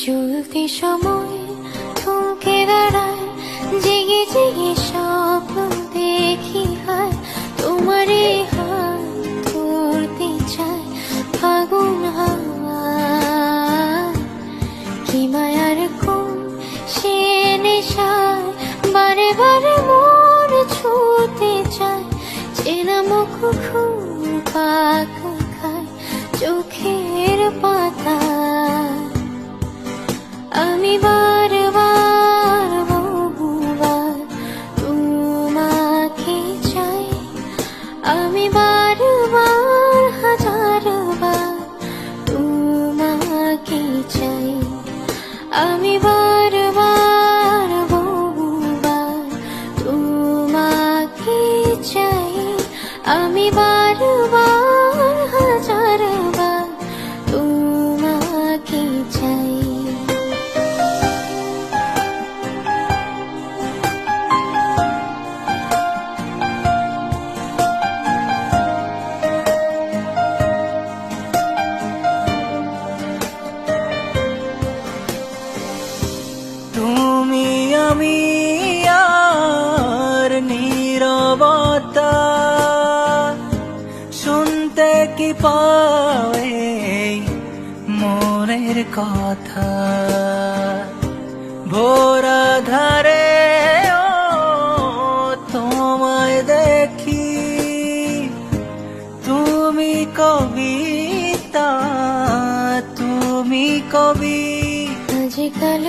চলতি সময় থমকে দাঁড়ায়, জেগে জেগে স্বপ্ন দেখি হয়। তোমারে হাত ধরতে চায় ফাগুন কি মায়ার কোন সে নেশায়, বারে বারে মন ছুতে চায়। চেনা মুখ খুব পাক খায়, চোখের পাতায় আমি বারবার বহুবার তোমাকে চাই। আমি বারবার, হাজারবার তোমাকে চাই। আমি বারবার, বহুবার তোমাকে চাই। আমি বারবার আমি আর নীরবতা শুনতে কি পাওয়ে মনের কথা? ভোরা ধারে তোমায় দেখি। তুমি কবিতা, তুমি কবি। আজকাল